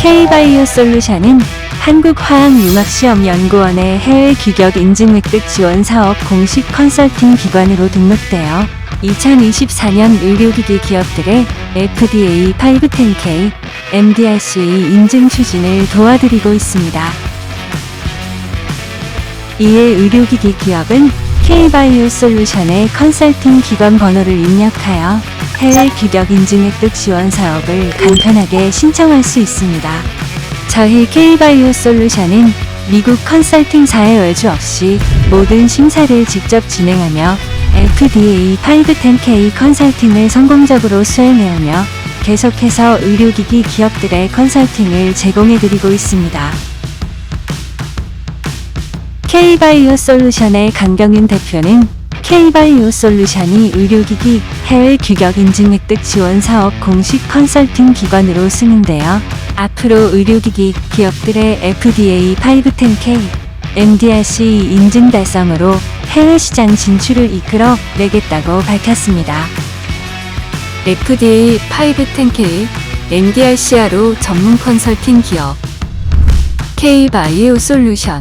K바이오 솔루션은 한국화학융합시험연구원의 해외 규격 인증 획득 지원 사업 공식 컨설팅 기관으로 등록되어 2024년 의료기기 기업들의 FDA 510K, MDRCE 인증 추진을 도와드리고 있습니다. 이에 의료기기 기업은 K바이오 솔루션의 컨설팅 기관 번호를 입력하여 해외 규격 인증 획득 지원 사업을 간편하게 신청할 수 있습니다. 저희 K바이오 솔루션은 미국 컨설팅사의 외주 없이 모든 심사를 직접 진행하며 FDA 510K 컨설팅을 성공적으로 수행해오며 계속해서 의료기기 기업들의 컨설팅을 제공해드리고 있습니다. K바이오 솔루션의 강경윤 대표는 K바이오 솔루션이 의료기기 해외 규격 인증 획득 지원 사업 공식 컨설팅 기관으로 승인되어 앞으로 의료기기 기업들의 FDA 510K, MDRC 인증 달성으로 해외 시장 진출을 이끌어 내겠다고 밝혔습니다. FDA 510K, MDRCR로 전문 컨설팅 기업 K바이오 솔루션